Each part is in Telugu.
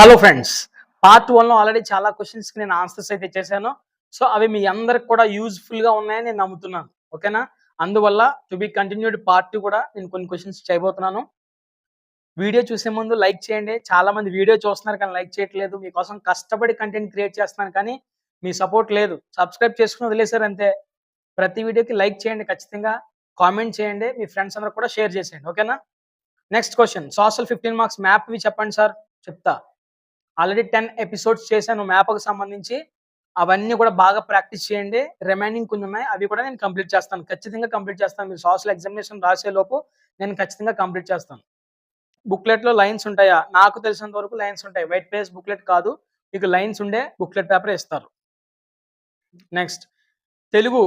హలో ఫ్రెండ్స్ పార్ట్ వన్లో ఆల్రెడీ చాలా క్వశ్చన్స్కి నేను ఆన్సర్స్ అయితే చేశాను. సో అవి మీ అందరికి కూడా యూజ్ఫుల్గా ఉన్నాయని నేను నమ్ముతున్నాను. ఓకేనా అందువల్ల టు బి కంటిన్యూడ్ పార్ట్ కూడా నేను కొన్ని క్వశ్చన్స్ చేయబోతున్నాను. వీడియో చూసే ముందు లైక్ చేయండి. చాలా మంది వీడియో చూస్తున్నారు కానీ లైక్ చేయట్లేదు. మీకోసం కష్టపడి కంటెంట్ క్రియేట్ చేస్తున్నాను కానీ మీ సపోర్ట్ లేదు. సబ్స్క్రైబ్ చేసుకుని వదిలేశారు అంతే. ప్రతి వీడియోకి లైక్ చేయండి ఖచ్చితంగా. కామెంట్ చేయండి. మీ ఫ్రెండ్స్ అందరూ కూడా షేర్ చేసేయండి. ఓకేనా next question social fifteen marks మ్యాప్వి చెప్పండి సార్ చెప్తా. ఆల్రెడీ టెన్ ఎపిసోడ్స్ చేశాను మ్యాప్కి సంబంధించి. అవన్నీ కూడా బాగా ప్రాక్టీస్ చేయండి. రిమైనింగ్ కొన్ని ఉన్నాయి. అవి కూడా నేను కంప్లీట్ చేస్తాను. ఖచ్చితంగా కంప్లీట్ చేస్తాను. మీరు సోషల్ ఎగ్జామినేషన్ రాసే లోపు నేను ఖచ్చితంగా కంప్లీట్ చేస్తాను. బుక్లెట్లో లైన్స్ ఉంటాయా? నాకు తెలిసినంత వరకు లైన్స్ ఉంటాయి. వైట్ పేజ్ బుక్లెట్ కాదు. మీకు లైన్స్ ఉండే బుక్లెట్ పేపర్ ఇస్తారు. నెక్స్ట్ తెలుగు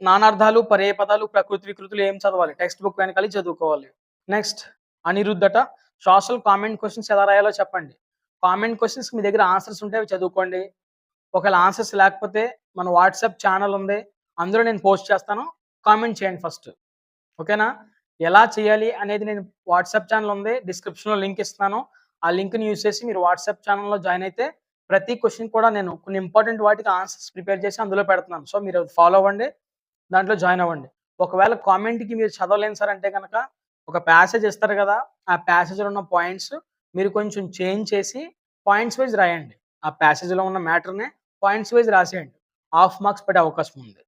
నానార్థాలు పర్యాయ పదాలు ప్రకృతి వికృతులు ఏం చదవాలి? టెక్స్ట్ బుక్ వెనకాలి చదువుకోవాలి. నెక్స్ట్ అనిరుద్ధట సోషల్ కామెంట్ క్వశ్చన్స్ ఎలా రాయాలో చెప్పండి. కామెంట్ క్వశ్చన్స్ మీ దగ్గర ఆన్సర్స్ ఉంటే అవి చదువుకోండి. ఒకవేళ ఆన్సర్స్ లేకపోతే మన వాట్సాప్ ఛానల్ ఉంది. అందులో నేను పోస్ట్ చేస్తాను. కామెంట్ చేయండి ఫస్ట్ ఓకేనా ఎలా చేయాలి అనేది నేను వాట్సాప్ ఛానల్ ఉంది. డిస్క్రిప్షన్లో లింక్ ఇస్తాను ఆ లింక్ని యూస్ చేసి మీరు వాట్సాప్ ఛానల్లో జాయిన్ అయితే ప్రతి క్వశ్చన్ కూడా నేను కొన్ని ఇంపార్టెంట్ వాటికి ఆన్సర్స్ ప్రిపేర్ చేసి అందులో పెడుతున్నాను. సో మీరు ఫాలో అవ్వండి. దాంట్లో జాయిన్ అవ్వండి. ఒకవేళ కామెంట్కి మీరు చదవలేను సార్ అంటే కనుక ఒక ప్యాసేజ్ ఇస్తారు కదా? ఆ ప్యాసేజ్లో ఉన్న పాయింట్స్ మీరు కొంచెం చేంజ్ చేసి పాయింట్స్ వైజ్ రాయండి. ఆ ప్యాసేజ్లో ఉన్న మ్యాటర్నే పాయింట్స్ వైజ్ రాసేయండి. హాఫ్ మార్క్స్ పెట్టే అవకాశం ఉంది.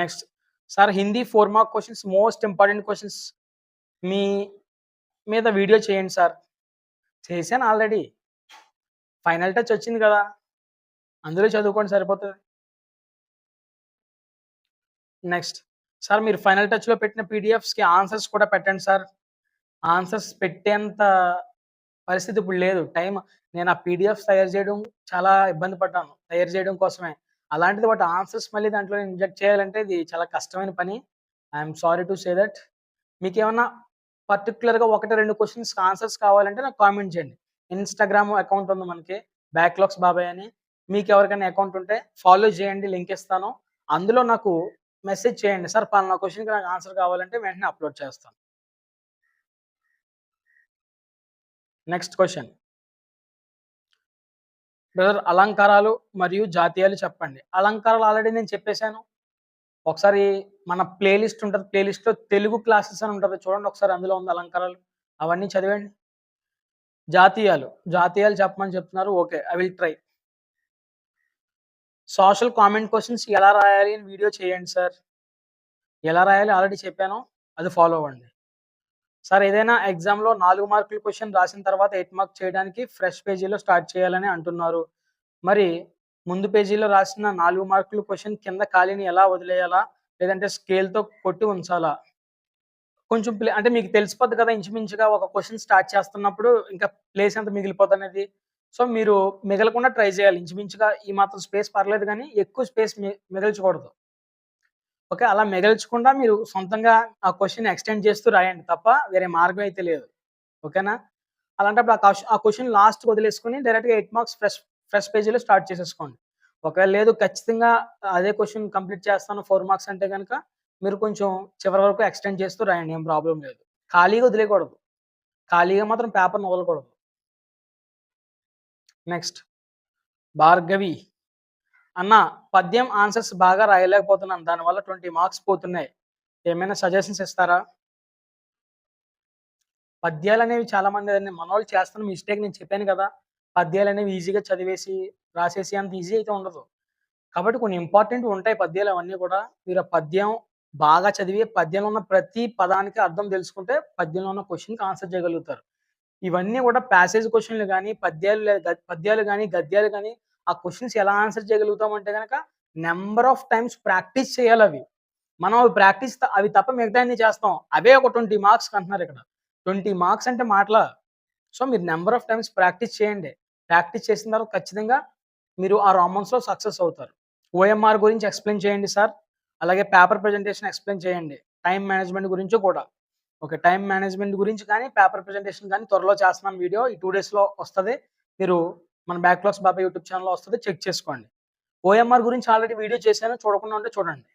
Next sir Hindi four mark questions most important questions మీ మీద వీడియో చేయండి సార్ చేశాను ఆల్రెడీ ఫైనల్ టచ్ వచ్చింది కదా. అందులో చదువుకోండి సరిపోతుంది. నెక్స్ట్ సార్ మీరు ఫైనల్ టచ్లో పెట్టిన పీడిఎఫ్స్కి ఆన్సర్స్ కూడా పెట్టండి సార్ ఆన్సర్స్ పెట్టేంత పరిస్థితి ఇప్పుడు లేదు. టైం నేను ఆ పీడిఎఫ్ తయారు చేయడం చాలా ఇబ్బంది పడ్డాను. తయారు చేయడం కోసమే. అలాంటిది వాటి ఆన్సర్స్ మళ్ళీ దాంట్లో ఇంజెక్ట్ చేయాలంటే ఇది చాలా కష్టమైన పని. I'm sorry to say that. మీకు ఏమన్నా పర్టికులర్గా ఒకటి రెండు క్వశ్చన్స్ ఆన్సర్స్ కావాలంటే నాకు కామెంట్ చేయండి. ఇన్స్టాగ్రామ్ అకౌంట్ ఉంది మనకి. బ్యాక్లాగ్స్ బాబాయ్ అని. మీకు ఎవరికైనా అకౌంట్ ఉంటే ఫాలో చేయండి లింక్ ఇస్తాను. అందులో నాకు మెసేజ్ చేయండి. సార్ పలానా క్వశ్చన్కి నాకు ఆన్సర్ కావాలంటే వెంటనే అప్లోడ్ చేస్తాను. నెక్స్ట్ క్వశ్చన్ బ్రదర్ అలంకారాలు మరియు జాతీయాలు చెప్పండి. అలంకారాలు ఆల్రెడీ నేను చెప్పేశాను. ఒకసారి మన ప్లేలిస్ట్ ఉంటుంది ప్లేలిస్ట్లో తెలుగు క్లాసెస్ అని ఉంటుంది చూడండి ఒకసారి అందులో ఉంది అలంకారాలు. అవన్నీ చదివండి జాతీయాలు. జాతీయాలు చెప్పమని చెప్తున్నారు. Okay I will try social comment questions ఎలా రాయాలి అని వీడియో చేయండి సార్ ఎలా రాయాలి? ఆల్రెడీ చెప్పాను. అది ఫాలో అవ్వండి. సార్ ఏదైనా ఎగ్జామ్లో నాలుగు మార్కుల క్వశ్చన్ రాసిన తర్వాత ఎయిట్ మార్క్ చేయడానికి ఫ్రెష్ పేజీలో స్టార్ట్ చేయాలని అంటున్నారు. మరి ముందు పేజీలో రాసిన నాలుగు మార్కుల క్వశ్చన్ కింద ఖాళీని ఎలా వదిలేయాలా? లేదంటే స్కేల్తో కొట్టి ఉంచాలా? కొంచెం ప్లే అంటే మీకు తెలిసిపోద్ది కదా ఇంచుమించుగా ఒక క్వశ్చన్ స్టార్ట్ చేస్తున్నప్పుడు ఇంకా ప్లేస్ ఎంత మిగిలిపోతుంది అనేది. సో మీరు మిగలకుండా ట్రై చేయాలి. ఇంచుమించుగా ఈ మాత్రం స్పేస్ పర్లేదు కానీ ఎక్కువ స్పేస్ మిగల్చకూడదు. ఓకే అలా మిగల్చకుండా మీరు సొంతంగా ఆ క్వశ్చన్ ఎక్స్టెండ్ చేస్తూ రాయండి తప్ప వేరే మార్గం అయితే లేదు. ఓకేనా? అలాంటప్పుడు ఆ ఆ క్వశ్చన్ లాస్ట్ వదిలేసుకుని డైరెక్ట్గా ఎయిట్ మార్క్స్ ఫ్రెష్ ఫ్రెష్ పేజీలో స్టార్ట్ చేసేసుకోండి. ఒకవేళ లేదు ఖచ్చితంగా అదే క్వశ్చన్ కంప్లీట్ చేస్తాను ఫోర్ మార్క్స్ అంటే కనుక మీరు కొంచెం చివరి వరకు ఎక్స్టెండ్ చేస్తూ రాయండి ఏం ప్రాబ్లం లేదు. ఖాళీగా వదిలేయకూడదు. ఖాళీగా మాత్రం పేపర్ని వదలకూడదు నెక్స్ట్. భార్గవి. అన్న పద్యం ఆన్సర్స్ బాగా రాయలేకపోతున్నాను. దానివల్ల ట్వంటీ మార్క్స్ పోతున్నాయి. ఏమైనా సజెషన్స్ ఇస్తారా? పద్యాలు అనేవి చాలా మంది మన వాళ్ళు చేస్తున్న మిస్టేక్ నేను చెప్పాను కదా. పద్యాలు అనేవి ఈజీగా చదివేసి రాసేసి అంత ఈజీ అయితే ఉండదు. కాబట్టి కొన్ని ఇంపార్టెంట్ ఉంటాయి పద్యాలు. అవన్నీ కూడా మీరు ఆ పద్యం బాగా చదివి పద్యంలో ఉన్న ప్రతి పదానికి అర్థం తెలుసుకుంటే పద్యంలో ఉన్న క్వశ్చన్కి ఆన్సర్ చేయగలుగుతారు. ఇవన్నీ కూడా ప్యాసేజ్ క్వశ్చన్లు కానీ పద్యాలు పద్యాలు కానీ గద్యాలు కానీ ఆ క్వశ్చన్స్ ఎలా ఆన్సర్ చేయగలుగుతాం అంటే కనుక నెంబర్ ఆఫ్ టైమ్స్ ప్రాక్టీస్ చేయాలి అవి. మనం అవి ప్రాక్టీస్ అవి తప్ప మిగతాన్ని చేస్తాం. అవే ఒక ట్వంటీ మార్క్స్ అంటున్నారు ఇక్కడ. ట్వంటీ మార్క్స్ అంటే మాటల. సో మీరు నెంబర్ ఆఫ్ టైమ్స్ ప్రాక్టీస్ చేయండి. ప్రాక్టీస్ చేసిన తర్వాత ఖచ్చితంగా మీరు ఆ రామన్స్లో సక్సెస్ అవుతారు. ఓఎంఆర్ గురించి ఎక్స్ప్లెయిన్ చేయండి సార్ అలాగే పేపర్ ప్రజెంటేషన్ ఎక్స్ప్లెయిన్ చేయండి. టైం మేనేజ్మెంట్ గురించి కూడా. ఓకే టైం మేనేజ్మెంట్ గురించి కానీ పేపర్ ప్రజెంటేషన్ కానీ త్వరలో చేస్తున్నాను వీడియో. ఈ టూ డేస్లో వస్తుంది. మీరు మన బ్యాక్లాగ్స్ బాబా యూట్యూబ్ ఛానల్లో వస్తుంది చెక్ చేసుకోండి. ఓఎంఆర్ గురించి ఆల్రెడీ వీడియో చేశాను చూడకుండా ఉంటే చూడండి.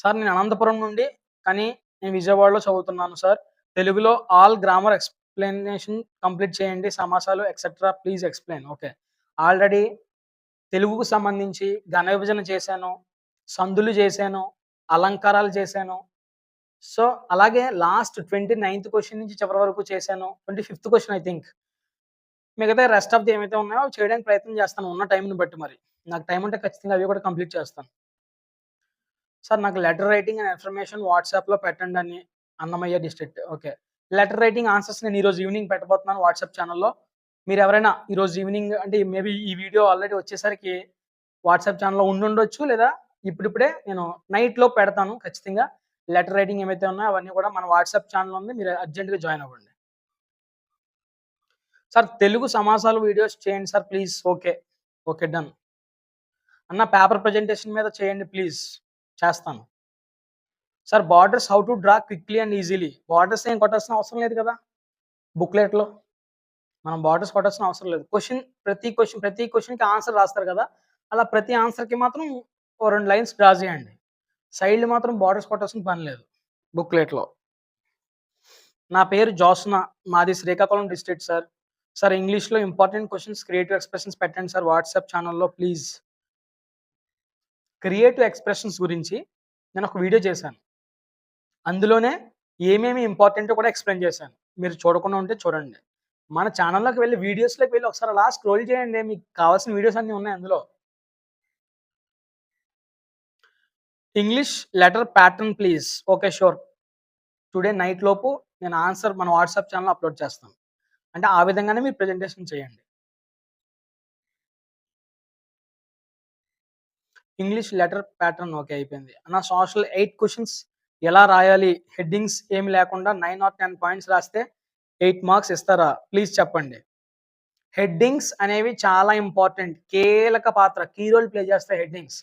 సార్ నేను అనంతపురం నుండి కానీ నేను విజయవాడలో చదువుతున్నాను సార్. తెలుగులో ఆల్ గ్రామర్ ఎక్స్ప్లెనేషన్ కంప్లీట్ చేయండి సమాసాలు etcetera please explain okay already తెలుగుకు సంబంధించి ఘన విభజన చేశాను సందులు చేశాను అలంకారాలు చేశాను. సో అలాగే లాస్ట్ ట్వంటీ నైన్త్ క్వశ్చన్ నుంచి చివరి వరకు చేశాను twenty fifth question I think మిగతా రెస్ట్ ఆఫ్ ది ఏమైతే ఉన్నాయో అవి చేయడానికి ప్రయత్నం చేస్తాను ఉన్న టైంని బట్టి మరి. నాకు టైం ఉంటే ఖచ్చితంగా అవి కూడా కంప్లీట్ చేస్తాను. సార్ నాకు లెటర్ రైటింగ్ అండ్ ఇన్ఫర్మేషన్ వాట్సాప్లో పెట్టండి అని Annamayya district okay letter writing answers నేను ఈరోజు ఈవినింగ్ పెట్టబోతున్నాను వాట్సాప్ ఛానల్లో మీరు ఎవరైనా ఈరోజు ఈవినింగ్ అంటే మేబీ ఈ వీడియో ఆల్రెడీ వచ్చేసరికి వాట్సాప్ ఛానల్లో ఉండుండొచ్చు లేదా ఇప్పుడిప్పుడే నేను నైట్లో పెడతాను ఖచ్చితంగా. లెటర్ రైటింగ్ ఏమైతే ఉన్నాయో అవన్నీ కూడా మన వాట్సాప్ ఛానల్ ఉంది. మీరు అర్జెంట్గా జాయిన్ అవ్వండి. సార్ తెలుగు సమాసాలు వీడియోస్ చేయండి sir please. Okay. Okay done. అన్న పేపర్ ప్రజెంటేషన్ మీద చేయండి ప్లీజ్. చేస్తాను. Sir borders how to draw quickly and easily. Borders ఏం కొట్టాల్సిన అవసరం లేదు కదా? బుక్లెట్లో. మనం బార్డర్స్ కొట్టాల్సిన అవసరం లేదు. క్వశ్చన్ ప్రతి క్వశ్చన్ ప్రతి క్వశ్చన్కి ఆన్సర్ రాస్తారు కదా? అలా ప్రతి ఆన్సర్కి మాత్రం ఓ రెండు లైన్స్ డ్రా చేయండి. సైడ్ మాత్రం బార్డర్స్ కొట్టాల్సిన పని లేదు బుక్లెట్లో. నా పేరు జోస్నా మాది శ్రీకాకుళం డిస్ట్రిక్ట్ సార్. సార్ ఇంగ్లీష్లో ఇంపార్టెంట్ క్వశ్చన్స్ క్రియేటివ్ ఎక్స్ప్రెషన్స్ పెట్టండి సార్ వాట్సాప్ ఛానల్లో ప్లీజ్. క్రియేటివ్ ఎక్స్ప్రెషన్స్ గురించి నేను ఒక వీడియో చేశాను. అందులోనే ఏమేమి ఇంపార్టెంట్ కూడా ఎక్స్ప్లెయిన్ చేశాను. మీరు చూడకుండా ఉంటే చూడండి. మన ఛానల్లోకి వెళ్ళి వీడియోస్లోకి వెళ్ళి ఒకసారి అలా స్క్రోల్ చేయండి. మీకు కావాల్సిన వీడియోస్ అన్నీ ఉన్నాయి అందులో. English letter pattern please. Okay sure. Today night లోపు నేను ఆన్సర్ మన వాట్సాప్ ఛానల్ అప్లోడ్ చేస్తాను. అంటే ఆ విధంగానే మీరు ప్రజెంటేషన్ చేయండి. ఇంగ్లీష్ లెటర్ ప్యాటర్న్ ఓకే అయిపోయింది. అన్న సోషల్ ఎయిట్ క్వశ్చన్స్ ఎలా రాయాలి? హెడ్డింగ్స్ ఏమి లేకుండా నైన్ ఆర్ టెన్ పాయింట్స్ రాస్తే ఎయిట్ మార్క్స్ ఇస్తారా? ప్లీజ్ చెప్పండి. హెడ్డింగ్స్ అనేవి చాలా ఇంపార్టెంట్. కీలక పాత్ర కీ రోల్ ప్లే చేస్తాయి హెడ్డింగ్స్.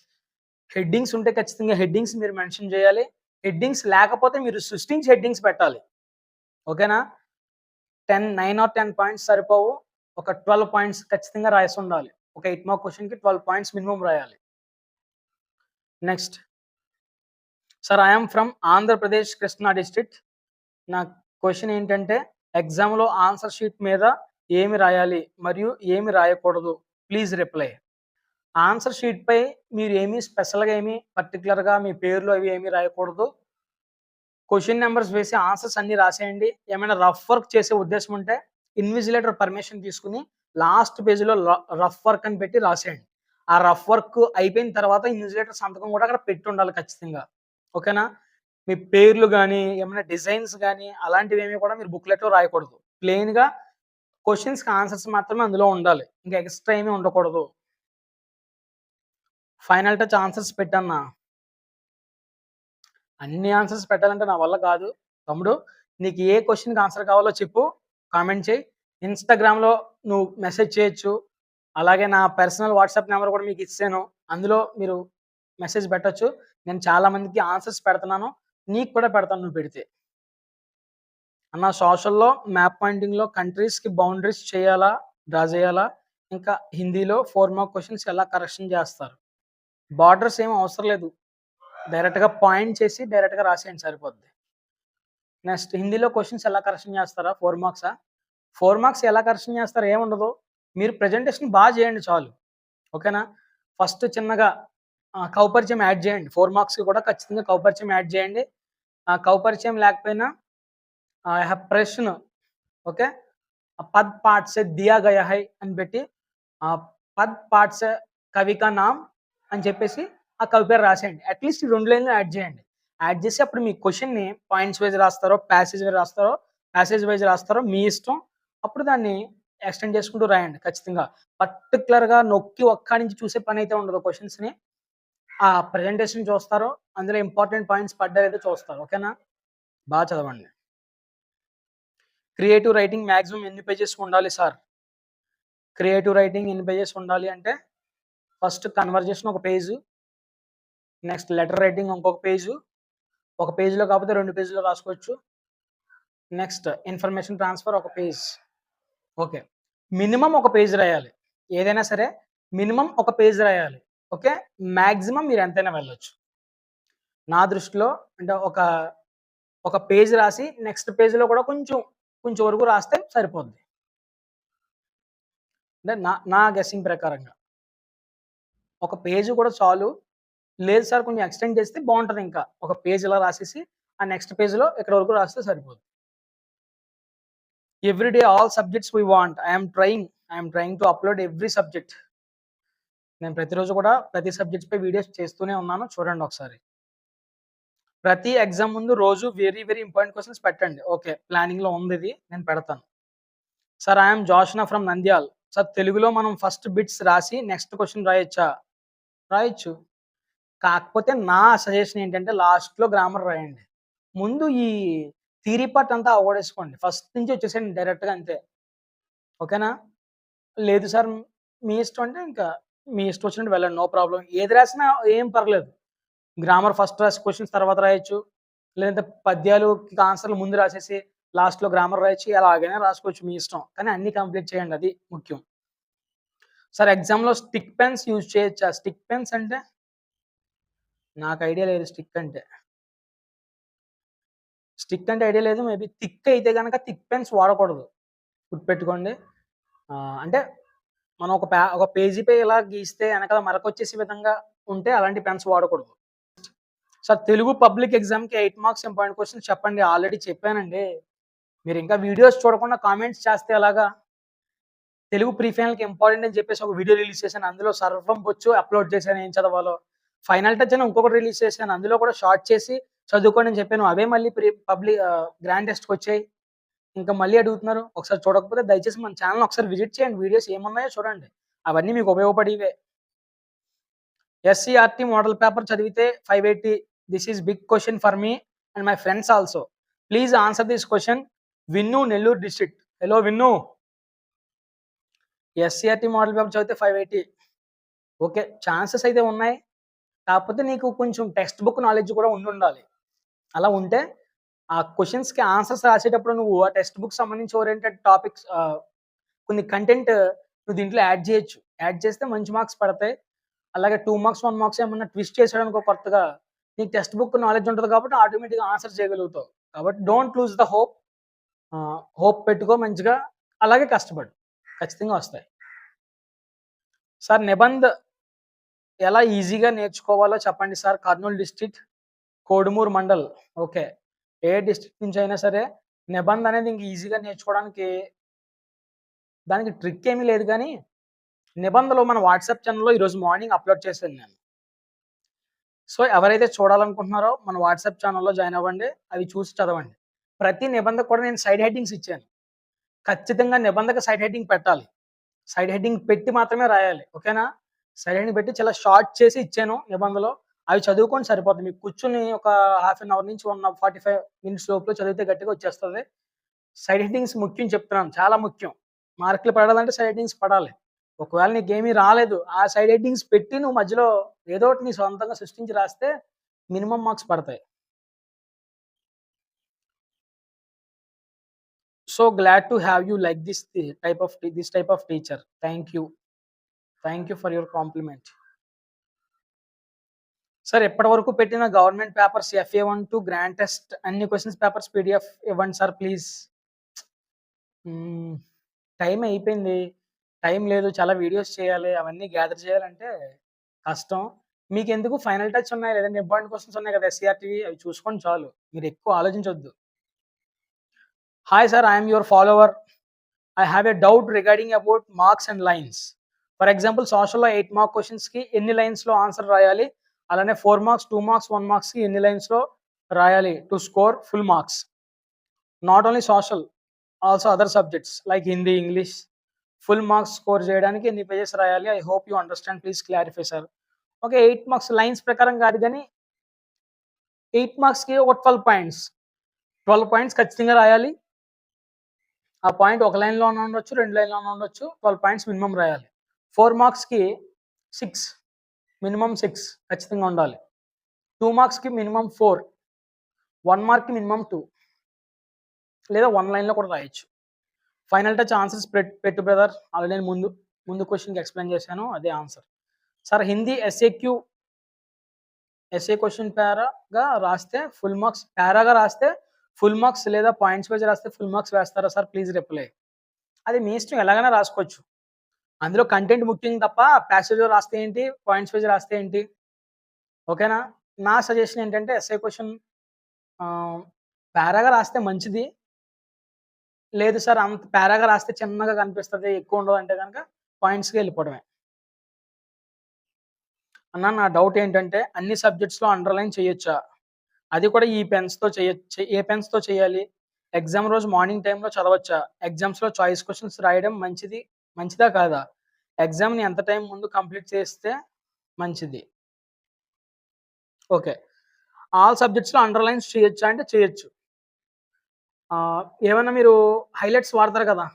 హెడ్డింగ్స్ ఉంటే ఖచ్చితంగా హెడ్డింగ్స్ మీరు మెన్షన్ చేయాలి. హెడ్డింగ్స్ లేకపోతే మీరు సృష్టించి హెడ్డింగ్స్ పెట్టాలి. ఓకేనా? Ten nine or ten points సరిపోవు. ఒక ట్వెల్వ్ పాయింట్స్ ఖచ్చితంగా రాసి ఉండాలి. ఒక ఎయిట్ మార్క్ క్వశ్చన్కి ట్వెల్వ్ పాయింట్స్ మినిమం రాయాలి. Next. Sir I'm from Andhra Pradesh Krishna district. నా క్వశ్చన్ ఏంటంటే ఎగ్జామ్లో ఆన్సర్ షీట్ మీద ఏమి రాయాలి మరియు ఏమి రాయకూడదు? Please reply. ఆన్సర్ షీట్పై మీరు ఏమీ స్పెషల్గా ఏమి పర్టికులర్గా మీ పేర్లు అవి ఏమీ రాయకూడదు? క్వశ్చన్ నెంబర్స్ వేసి ఆన్సర్స్ అన్ని రాసేయండి. ఏమైనా రఫ్ వర్క్ చేసే ఉద్దేశం ఉంటే ఇన్విజిలేటర్ పర్మిషన్ తీసుకుని లాస్ట్ పేజీలో రఫ్ వర్క్ అని పెట్టి రాసేయండి. ఆ రఫ్ వర్క్ అయిపోయిన తర్వాత ఇన్విజిలేటర్ సంతకం కూడా అక్కడ పెట్టి ఉండాలి ఖచ్చితంగా. ఓకేనా? మీ పేర్లు కానీ ఏమైనా డిజైన్స్ కానీ అలాంటివి ఏమి కూడా మీరు బుక్లెట్లో రాయకూడదు. ప్లెయిన్గా క్వశ్చన్స్కి ఆన్సర్స్ మాత్రమే అందులో ఉండాలి. ఇంకా ఎక్స్ట్రా ఏమీ ఉండకూడదు. ఫైనల్ టచ్ ఆన్సర్స్ పెట్టన్నా. అన్ని ఆన్సర్స్ పెట్టాలంటే నా వల్ల కాదు. తమ్ముడు నీకు ఏ క్వశ్చన్కి ఆన్సర్ కావాలో చెప్పు. కామెంట్ చేయి. ఇన్స్టాగ్రామ్లో నువ్వు మెసేజ్ చేయొచ్చు. అలాగే నా పర్సనల్ వాట్సాప్ నెంబర్ కూడా మీకు ఇచ్చాను. అందులో మీరు మెసేజ్ పెట్టచ్చు. నేను చాలా మందికి ఆన్సర్స్ పెడుతున్నాను. నీకు కూడా పెడతాను నువ్వు పెడితే. అన్న సోషల్లో మ్యాప్ పాయింటింగ్లో కంట్రీస్కి బౌండరీస్ చేయాలా? డ్రా చేయాలా? ఇంకా హిందీలో ఫోర్ మార్క్ క్వశ్చన్స్ ఎలా కరెక్షన్ చేస్తారు? బార్డర్స్ ఏం అవసరం లేదు. డైరెక్ట్గా పాయింట్ చేసి డైరెక్ట్గా రాసేయండి సరిపోద్ది. నెక్స్ట్ హిందీలో క్వశ్చన్స్ ఎలా కరెక్షన్ చేస్తారా? ఫోర్ మార్క్సా? ఫోర్ మార్క్స్ ఎలా కరెక్షన్ చేస్తారా ఏముండదు. మీరు ప్రజెంటేషన్ బాగా చేయండి చాలు. ఓకేనా? ఫస్ట్ చిన్నగా కౌపరిచయం యాడ్ చేయండి. ఫోర్ మార్క్స్కి కూడా ఖచ్చితంగా కౌపరిచయం యాడ్ చేయండి. కౌపరిచయం లేకపోయినా ప్రశ్న ఓకే? పద్ పాఠ్ దియా గయా హై అని పెట్టి పద్ పాట్స్ కవికా నామ్ అని చెప్పేసి ఆ కవి పేరు రాసేయండి. అట్లీస్ట్ రెండు లైన్లు యాడ్ చేయండి. యాడ్ చేసి అప్పుడు మీ క్వశ్చన్ని పాయింట్స్ వైజ్ రాస్తారో ప్యాసేజ్ వైజ్ రాస్తారో ప్యాసేజ్ వైజ్ రాస్తారో మీ ఇష్టం అప్పుడు దాన్ని ఎక్స్టెండ్ చేసుకుంటూ రాయండి ఖచ్చితంగా. పర్టికులర్గా నొక్కి ఒక్క నుంచి చూసే పని అయితే ఉండదు. క్వశ్చన్స్ని ఆ ప్రజెంటేషన్ చూస్తారు అందులో ఇంపార్టెంట్ పాయింట్స్ పడ్డారైతే చూస్తారు. ఓకేనా బాగా చదవండి. క్రియేటివ్ రైటింగ్ మ్యాక్సిమం ఎన్ని పేజెస్ ఉండాలి సార్ క్రియేటివ్ రైటింగ్ ఎన్ని పేజెస్ ఉండాలి అంటే ఫస్ట్ కన్వర్జేషన్ ఒక పేజు నెక్స్ట్ లెటర్ రైటింగ్ ఇంకొక పేజు. ఒక పేజీలో కాకపోతే రెండు పేజీలో రాసుకోవచ్చు. నెక్స్ట్ ఇన్ఫర్మేషన్ ట్రాన్స్ఫర్ ఒక పేజ్. ఓకే. మినిమం ఒక పేజ్ రాయాలి. ఏదైనా సరే మినిమం ఒక పేజ్ రాయాలి. ఓకే? మ్యాక్సిమం మీరు ఎంతైనా వెళ్ళొచ్చు. నా దృష్టిలో అంటే ఒక ఒక పేజ్ రాసి నెక్స్ట్ పేజ్లో కూడా కొంచెం కొంచెం వరకు రాస్తే సరిపోద్ది. అంటే నా నా గెస్సింగ్ ప్రకారంగా. ఒక పేజ్ కూడా చాలు. లేదు సార్ కొంచెం ఎక్స్టెండ్ చేస్తే బాగుంటుంది ఇంకా. ఒక పేజ్ ఇలా రాసేసి ఆ నెక్స్ట్ పేజ్లో ఇక్కడ వరకు రాస్తే సరిపోద్ది everyday all subjects we want I'm trying I'm trying to upload every subject నేను ప్రతిరోజు కూడా ప్రతి సబ్జెక్ట్స్ పై వీడియోస్ చేస్తూనే ఉన్నాను. చూడండి ఒకసారి. ప్రతి ఎగ్జామ్ ముందు రోజు వెరీ వెరీ ఇంపార్టెంట్ క్వశ్చన్స్ పెట్టండి. ఓకే ప్లానింగ్లో ఉంది ఇది నేను పెడతాను. Sir I'm Joshna from Nandyal sir తెలుగులో మనం ఫస్ట్ బిట్స్ రాసి నెక్స్ట్ క్వశ్చన్ రాయొచ్చా? రాయొచ్చు. కాకపోతే నా సజెషన్ ఏంటంటే లాస్ట్లో గ్రామర్ రాయండి. ముందు ఈ థీరీ పార్ట్ అంతా అవ్వడేసుకోండి ఫస్ట్ నుంచి వచ్చేసేయండి డైరెక్ట్గా అంతే. ఓకేనా? లేదు సార్ మీ ఇష్టం అంటే ఇంకా మీ ఇష్టం వచ్చినట్టు వెళ్ళండి. No problem. ఏది రాసినా ఏం పర్లేదు. గ్రామర్ ఫస్ట్ రాసి క్వశ్చన్స్ తర్వాత రాయొచ్చు. లేదంటే పద్యాలు ఆన్సర్లు ముందు రాసేసి లాస్ట్లో గ్రామర్ రాయొచ్చు. అలాగైనా రాసుకోవచ్చు మీ ఇష్టం. కానీ అన్ని కంప్లీట్ చేయండి. అది ముఖ్యం. సార్ ఎగ్జామ్లో స్టిక్ పెన్స్ యూజ్ చేయొచ్చా? స్టిక్ పెన్స్ అంటే నాకు ఐడియా లేదు స్టిక్ అంటే. స్టిక్ అంటే ఐడియా లేదు మేబీ థిక్ అయితే కనుక థిక్ పెన్స్ వాడకూడదు. గుర్తుపెట్టుకోండి. అంటే మనం ఒక పే ఒక పేజీపై ఇలా గీస్తే వెనకాల మరకొచ్చేసే విధంగా ఉంటే అలాంటి పెన్స్ వాడకూడదు. సార్ తెలుగు పబ్లిక్ ఎగ్జామ్కి ఎయిట్ మార్క్స్ ఇంపార్టెంట్ క్వశ్చన్ చెప్పండి ఆల్రెడీ చెప్పానండి. మీరు ఇంకా వీడియోస్ చూడకుండా కామెంట్స్ చేస్తే ఎలాగా? తెలుగు ప్రీఫైనల్కి ఇంపార్టెంట్ అని చెప్పేసి ఒక వీడియో రిలీజ్ చేశాను అందులో సర్వం బొచ్చు అప్లోడ్ చేశాను ఏం చదవాలో? ఫైనల్ టచ్ అని ఇంకొకటి రిలీజ్ చేశాను. అందులో కూడా షార్ట్ చేసి చదువుకోండి అని చెప్పాను. అవే మళ్ళీ ప్రీ పబ్లిక్ గ్రాండ్ టెస్ట్కి వచ్చాయి. ఇంకా మళ్ళీ అడుగుతున్నారు. ఒకసారి చూడకపోతే దయచేసి మన ఛానల్ ఒకసారి విజిట్ చేయండి. వీడియోస్ ఏమున్నాయో చూడండి. అవన్నీ మీకు ఉపయోగపడేవే. ఎస్సీఆర్టీ మోడల్ పేపర్ చదివితే five eighty. This is big question for me and my friends also. Please answer this question. Vinnu Nellore district. Hello Vinnu. SCERT model paper చదివితే ఫైవ్ ఎయిటీ. ఓకే ఛాన్సెస్ అయితే ఉన్నాయి. కాకపోతే నీకు కొంచెం టెక్స్ట్ బుక్ నాలెడ్జ్ కూడా ఉండి ఉండాలి. అలా ఉంటే ఆ క్వశ్చన్స్కి ఆన్సర్స్ రాసేటప్పుడు నువ్వు ఆ టెక్స్ట్ బుక్ సంబంధించి ఓరియంటెడ్ టాపిక్స్ కొన్ని కంటెంట్ నువ్వు దీంట్లో యాడ్ చేయొచ్చు. యాడ్ చేస్తే మంచి మార్క్స్ పడతాయి. అలాగే టూ మార్క్స్ వన్ మార్క్స్ ఏమన్నా ట్విస్ట్ చేసాడనుకో కొత్తగా నీకు టెక్స్ట్ బుక్ నాలెడ్జ్ ఉంటుంది కాబట్టి ఆటోమేటిక్గా ఆన్సర్ చేయగలుగుతావు. కాబట్టి don't lose the hope hope పెట్టుకో మంచిగా. అలాగే కష్టపడు. ఖచ్చితంగా వస్తాయి. సార్ నిబంధ ఎలా ఈజీగా నేర్చుకోవాలో చెప్పండి sir. Kurnool district Kodumur mandal. Okay. ఏ డిస్ట్రిక్ట్ నుంచి అయినా సరే నిబంధ అనేది ఇంక ఈజీగా నేర్చుకోవడానికి దానికి ట్రిక్ ఏమీ లేదు కానీ నిబంధనలు మన వాట్సాప్ ఛానల్లో ఈరోజు మార్నింగ్ అప్లోడ్ చేశాను నేను. సో ఎవరైతే చూడాలనుకుంటున్నారో మన వాట్సాప్ ఛానల్లో జాయిన్ అవ్వండి. అవి చూసి చదవండి. ప్రతి నిబంధన కూడా నేను సైడ్ హెడ్డింగ్స్ ఇచ్చాను. ఖచ్చితంగా నిబంధనకు సైడ్ హెడ్డింగ్ పెట్టాలి. సైడ్ హెడ్డింగ్ పెట్టి మాత్రమే రాయాలి. ఓకేనా? సైడ్ పెట్టి చాలా షార్ట్ చేసి ఇచ్చాను నిబంధనలో. అవి చదువుకొని సరిపోతుంది మీకు కూర్చుని ఒక హాఫ్ అన్ అవర్ నుంచి వన్ ఫార్టీ ఫైవ్ మినిట్స్ లోపల చదివితే గట్టిగా వచ్చేస్తుంది. సైడ్ హెడ్డింగ్స్ ముఖ్యం చెప్తున్నాను. చాలా ముఖ్యం. మార్కులు పడాలంటే సైడ్ హెడ్డింగ్స్ పడాలి. ఒకవేళ నీకు ఏమీ రాలేదు ఆ సైడ్ హెడ్డింగ్స్ పెట్టి నువ్వు మధ్యలో ఏదో ఒకటి నీ సొంతంగా సృష్టించి రాస్తే మినిమం మార్క్స్ పడతాయి. So glad to have you like this type of this type of teacher. Thank you thank you for your compliment. Sir ఎప్పటి వరకు పెట్టిన government papers FA one two grand test? అన్ని క్వశ్చన్స్ పేపర్స్ పీడిఎఫ్ ఇవ్వండి సార్ ప్లీజ్. టైం అయిపోయింది. టైం లేదు చాలా వీడియోస్ చేయాలి అవన్నీ గ్యాదర్ చేయాలంటే కష్టం. మీకు ఎందుకు ఫైనల్ టచ్ ఉన్నాయి? లేదంటే ఇంపార్టెంట్ క్వశ్చన్స్ ఉన్నాయి కదా ఎస్సీఆర్టీవీ? అవి చూసుకోండి చాలు. మీరు ఎక్కువ ఆలోచించవద్దు hi sir I'm your follower. I have a doubt regarding about marks and lines. For example సోషల్లో eight mark క్వశ్చన్స్కి ఎన్ని లైన్స్లో ఆన్సర్ రాయాలి? అలానే four marks two marks one మార్క్స్కి ఎన్ని లైన్స్లో రాయాలి to score full marks? Not only social also other subjects like Hindi English full marks score చేయడానికి ఎన్ని పేజెస్ రాయాలి? I hope you understand please clarify sir. Okay eight marks lines ప్రకారం కాదు కానీ ఎయిట్ మార్క్స్కి ఒక ట్వెల్వ్ పాయింట్స్ ట్వెల్వ్ పాయింట్స్ ఖచ్చితంగా రాయాలి. ఆ పాయింట్ ఒక లైన్లో ఉండొచ్చు రెండు లైన్లో ఉండొచ్చు ట్వెల్వ్ పాయింట్స్ మినిమం రాయాలి. ఫోర్ మార్క్స్కి సిక్స్ మినిమం సిక్స్ ఖచ్చితంగా ఉండాలి. టూ మార్క్స్కి మినిమం ఫోర్ వన్ మార్క్కి మినిమం టూ లేదా వన్ లైన్లో కూడా రాయొచ్చు. ఫైనల్ టచ్ ఆన్సర్స్ పెట్టు బ్రదర్. ఆల్రెడీ నేను ముందు ముందు క్వశ్చన్కి ఎక్స్ప్లెయిన్ చేశాను అదే answer. Sir Hindi SAQ SA question పారాగా రాస్తే ఫుల్ మార్క్స్ పారాగా రాస్తే ఫుల్ మార్క్స్ లేదా పాయింట్స్ వైజ్ రాస్తే ఫుల్ మార్క్స్ వేస్తారా సార్? Please reply. అది మీ ఇష్టం ఎలాగైనా రాసుకోవచ్చు. అందులో కంటెంట్ ముఖ్యం తప్ప ప్యాసేజ్ రాస్తే ఏంటి? పాయింట్స్ వైజ్ రాస్తే ఏంటి? ఓకేనా నా? సజెషన్ ఏంటంటే ఎస్ఐ క్వశ్చన్ పారాగా రాస్తే మంచిది. లేదు సార్ అంత పారాగా రాస్తే చిన్నగా కనిపిస్తుంది ఎక్కువ ఉండదు అంటే కనుక పాయింట్స్కి వెళ్ళిపోవడమే. అన్న నా డౌట్ ఏంటంటే అన్ని సబ్జెక్ట్స్లో అండర్లైన్ చేయొచ్చా? అది కూడా ఈ పెన్స్తో చేయొచ్చు ఏ పెన్స్తో చేయాలి? ఎగ్జామ్ రోజు మార్నింగ్ టైంలో చదవచ్చా? ఎగ్జామ్స్లో చాయిస్ క్వశ్చన్స్ రాయడం మంచిది మంచిదా కాదా? ఎగ్జామ్ని ఎంత టైం ముందు కంప్లీట్ చేస్తే మంచిది. ఓకే. ఆల్ సబ్జెక్ట్స్లో అండర్లైన్స్ చేయొచ్చా అంటే చేయొచ్చు. ఏమైనా మీరు హైలైట్స్ వాడతారు కదా?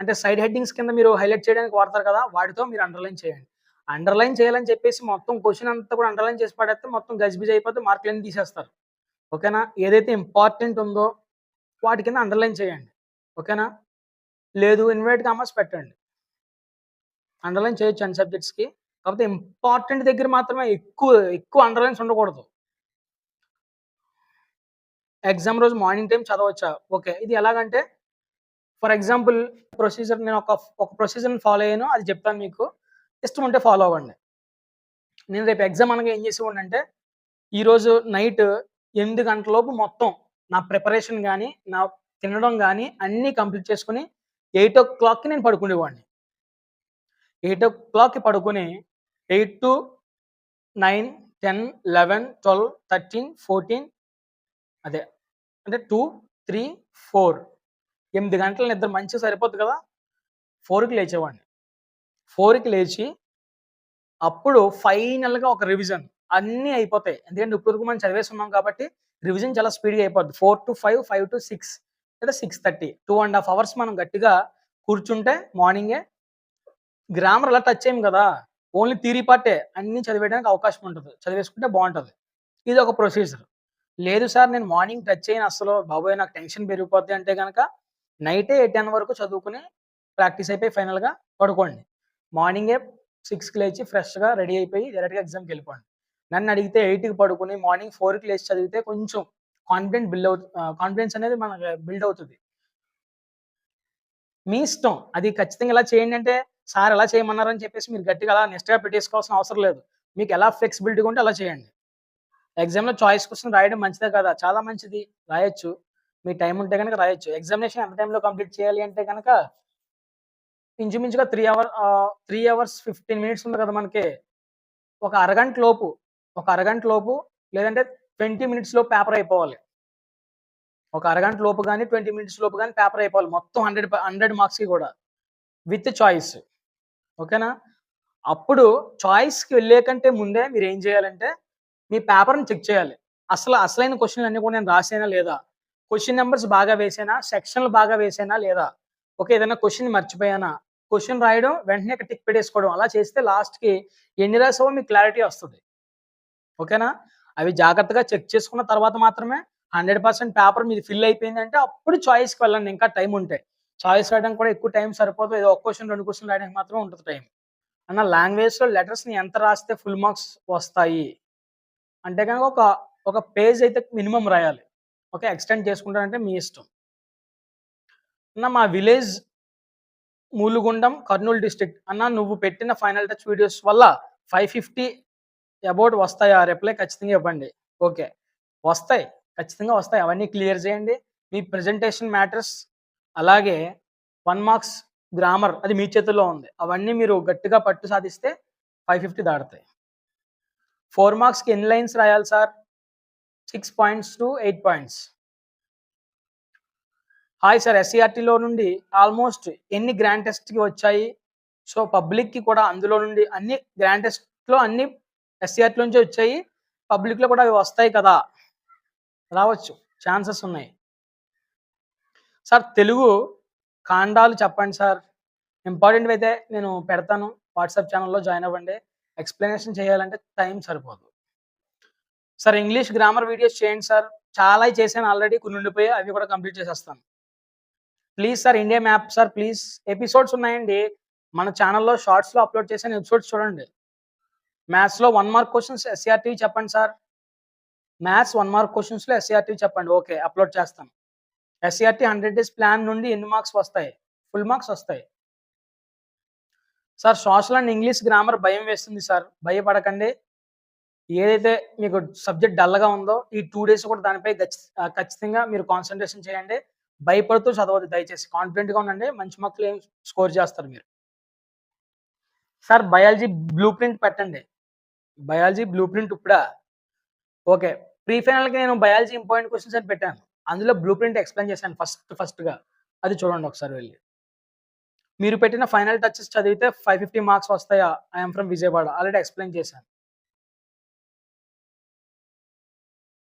అంటే సైడ్ హెడ్డింగ్స్ కింద మీరు హైలైట్ చేయడానికి వాడతారు కదా? వాటితో మీరు అండర్లైన్ చేయండి. అండర్లైన్ చేయాలని చెప్పేసి మొత్తం క్వశ్చన్ అంతా కూడా అండర్లైన్ చేసి పడేస్తే మొత్తం గజిబిజ్ అయిపోతే మార్కులన్నీ తీసేస్తారు. ఓకేనా? ఏదైతే ఇంపార్టెంట్ ఉందో వాటి కింద అండర్లైన్ చేయండి. ఓకేనా? లేదు ఇన్వైట్ కామర్స్ పెట్టండి. అండర్లైన్ చేయొచ్చు అన్ని సబ్జెక్ట్స్కి కాకపోతే ఇంపార్టెంట్ దగ్గర మాత్రమే ఎక్కువ ఎక్కువ అండర్లైన్స్ ఉండకూడదు. ఎగ్జామ్ రోజు మార్నింగ్ టైం చదవచ్చా? ఓకే ఇది ఎలాగంటే ఫర్ ఎగ్జాంపుల్ ప్రొసీజర్ నేను ఒక ఒక ప్రొసీజర్ని ఫాలో అయ్యాను అది చెప్తాను మీకు. ఇష్టం ఉంటే ఫాలో అవ్వండి. నేను రేపు ఎగ్జామ్ అనగా ఏం చేసేవాడిని అంటే ఈరోజు నైట్ ఎనిమిది గంటలలోపు మొత్తం నా ప్రిపరేషన్ కానీ నా తినడం కానీ అన్నీ కంప్లీట్ చేసుకుని ఎయిట్ ఓ క్లాక్కి నేను పడుకునేవాడిని. ఎయిట్ ఓ క్లాక్కి పడుకుని eight to nine ten eleven twelve thirteen fourteen అదే అంటే టూ త్రీ ఫోర్. ఎనిమిది గంటల నిద్ర మంచిగా సరిపోతుంది కదా? ఫోర్కి లేచేవాడిని. ఫోర్కి లేచి అప్పుడు ఫైనల్గా ఒక రివిజన్ అన్నీ అయిపోతాయి. ఎందుకంటే ఇప్పుడు మనం చదివేసి ఉన్నాం కాబట్టి రివిజన్ చాలా స్పీడ్గా అయిపోద్ది. Four to five five to six లేదా six thirty. Two and half hours మనం గట్టిగా కూర్చుంటే మార్నింగే గ్రామర్ అలా టచ్ చేయం కదా. ఓన్లీ థీరీ పార్టే అన్నీ చదివేయడానికి అవకాశం ఉంటుంది. చదివేసుకుంటే బాగుంటుంది. ఇది ఒక ప్రొసీజర్ లేదు సార్ నేను మార్నింగ్ టచ్ చేయను అసలు బాబోయ్ నాకు టెన్షన్ పెరిగిపోద్ది అంటే కనుక నైటే టెన్ వరకు చదువుకుని ప్రాక్టీస్ అయిపోయి ఫైనల్గా పడుకోండి. మార్నింగే సిక్స్కి లేచి ఫ్రెష్గా రెడీ అయిపోయి డైరెక్ట్గా ఎగ్జామ్కి వెళ్ళిపోండి. నన్ను అడిగితే ఎయిట్కి పడుకుని మార్నింగ్ ఫోర్కి లేచి చదివితే కొంచెం కాన్ఫిడెంట్ బిల్డ్ అవుతుంది కాన్ఫిడెన్స్ అనేది మనకి బిల్డ్ అవుతుంది. మీ ఇష్టం. అది ఖచ్చితంగా ఎలా చేయండి అంటే సార్ ఎలా చేయమన్నారని చెప్పేసి మీరు గట్టిగా అలా నిష్టగా పెట్టేసుకోవాల్సిన అవసరం లేదు. మీకు ఎలా ఫ్లెక్సిబిలిటీగా ఉంటే అలా చేయండి. ఎగ్జామ్లో చాయిస్ క్వశ్చన్ రాయడం మంచిదే కదా. చాలా మంచిది. రాయొచ్చు. మీ టైం ఉంటే కనుక రాయొచ్చు. ఎగ్జామినేషన్ ఎంత టైంలో కంప్లీట్ చేయాలి అంటే కనుక ఇంచుమించుగా three hour three hours fifteen minutes ఉంది కదా మనకి. ఒక అరగంట లోపు ఒక అరగంట లోపు లేదంటే ట్వంటీ మినిట్స్ లోపు పేపర్ అయిపోవాలి. ఒక అరగంట లోపు కానీ ట్వంటీ మినిట్స్ లోపు కానీ పేపర్ అయిపోవాలి. మొత్తం హండ్రెడ్ హండ్రెడ్ మార్క్స్కి కూడా. విత్ చాయిస్ ఓకేనా? అప్పుడు చాయిస్కి వెళ్ళే కంటే ముందే మీరు ఏం చేయాలంటే మీ పేపర్ని చెక్ చేయాలి. అసలు అసలైన క్వశ్చన్లు అన్నీ కూడా నేను రాసేనా లేదా? క్వశ్చన్ నెంబర్స్ బాగా వేసానా? సెక్షన్లు బాగా వేసానా లేదా? ఓకే ఏదైనా క్వశ్చన్ మర్చిపోయానా? క్వశ్చన్ రాయడం వెంటనే టిక్ పెట్టేసుకోవడం అలా చేస్తే లాస్ట్కి ఎన్ని రాసావో మీకు క్లారిటీ వస్తుంది. ఓకేనా? అవి జాగ్రత్తగా చెక్ చేసుకున్న తర్వాత మాత్రమే హండ్రెడ్ పర్సెంట్ పేపర్ మీది ఫిల్ అయిపోయిందంటే అప్పుడు చాయిస్కి వెళ్ళండి. ఇంకా టైం ఉంటే. చాయిస్ రాయడానికి కూడా ఎక్కువ టైం సరిపోదు. ఏదో ఒక క్వశ్చన్ రెండు క్వశ్చన్ రాయడానికి మాత్రం ఉంటుంది టైం. అన్న లాంగ్వేజ్లో లెటర్స్ని ఎంత రాస్తే ఫుల్ మార్క్స్ వస్తాయి? అంటే కనుక ఒక ఒక పేజ్ అయితే మినిమం రాయాలి. ఓకే ఎక్స్టెండ్ చేసుకుంటారంటే మీ ఇష్టం. అన్న మా విలేజ్ మూలుగుండం కర్నూలు డిస్ట్రిక్ట్. అన్న నువ్వు పెట్టిన ఫైనల్ టచ్ వీడియోస్ వల్ల ఫైవ్ ఫిఫ్టీ అబౌట్ వస్తాయా రిప్లై ఖచ్చితంగా ఇవ్వండి. ఓకే. వస్తాయి. ఖచ్చితంగా వస్తాయి. అవన్నీ క్లియర్ చేయండి. మీ ప్రజెంటేషన్ మ్యాటర్స్ అలాగే వన్ మార్క్స్ గ్రామర్ అది మీ చేతుల్లో ఉంది. అవన్నీ మీరు గట్టిగా పట్టు సాధిస్తే ఫైవ్ ఫిఫ్టీ దాడతాయి ఫోర్ మార్క్స్కి ఎన్ని లైన్స్ రాయాలి sir? Six points to eight points. Hi sir ఎస్సీఆర్టీలో నుండి ఆల్మోస్ట్ ఎన్ని గ్రాండ్ టెస్ట్కి వచ్చాయి? సో పబ్లిక్కి కూడా అందులో నుండి అన్ని గ్రాండ్ టెస్ట్లో అన్ని ఎస్సీఆర్టీ నుంచి వచ్చాయి. పబ్లిక్లో కూడా అవి వస్తాయి కదా? రావచ్చు. ఛాన్సెస్ ఉన్నాయి. సార్ తెలుగు కాండాలు చెప్పండి సార్. ఇంపార్టెంట్ అయితే నేను పెడతాను. వాట్సాప్ ఛానల్లో జాయిన్ అవ్వండి. ఎక్స్ప్లెనేషన్ చేయాలంటే టైం సరిపోదు. సార్ ఇంగ్లీష్ గ్రామర్ వీడియోస్ చేయండి సార్. చాలా చేశాను ఆల్రెడీ కొన్ని ఉండిపోయి అవి కూడా కంప్లీట్ చేసేస్తాను. Please sir India map sir please. Episodes ఉన్నాయండి. మన ఛానల్లో షార్ట్స్లో అప్లోడ్ చేసిన ఎపిసోడ్స్ చూడండి. మ్యాథ్స్లో వన్ మార్క్ క్వశ్చన్స్ ఎస్సీఆర్టీ చెప్పండి సార్. మ్యాథ్స్ వన్ మార్క్ క్వశ్చన్స్లో ఎస్సీఆర్టీ చెప్పండి. ఓకే అప్లోడ్ చేస్తాను. ఎస్సీఆర్టీ హండ్రెడ్ డేస్ ప్లాన్ నుండి ఎన్ని మార్క్స్ వస్తాయి? ఫుల్ మార్క్స్ వస్తాయి. Sir social and English grammar భయం వేస్తుంది సార్ భయపడకండి. ఏదైతే మీకు సబ్జెక్ట్ డల్గా ఉందో ఈ టూ డేస్ కూడా దానిపై ఖచ్చితంగా మీరు కాన్సన్ట్రేషన్ చేయండి. భయపడుతూ చదవద్దు దయచేసి. కాన్ఫిడెంట్గా ఉండండి. మంచి మార్కులు స్కోర్ చేస్తారు మీరు. సార్ బయాలజీ బ్లూ ప్రింట్ పెట్టండి. బయాలజీ బ్లూ ప్రింట్ ఇప్పుడా? ఓకే ప్రీ ఫైనల్కి నేను బయాలజీ ఇంపార్టెంట్ క్వశ్చన్స్ అని పెట్టాను. అందులో బ్లూ ప్రింట్ ఎక్స్ప్లెయిన్ చేశాను ఫస్ట్ ఫస్ట్గా అది చూడండి ఒకసారి వెళ్ళి. మీరు పెట్టిన ఫైనల్ టచెస్ చదివితే ఫైవ్ ఫిఫ్టీ మార్క్స్ వస్తాయా? I'm from Vijayawada. Already explain చేశాను.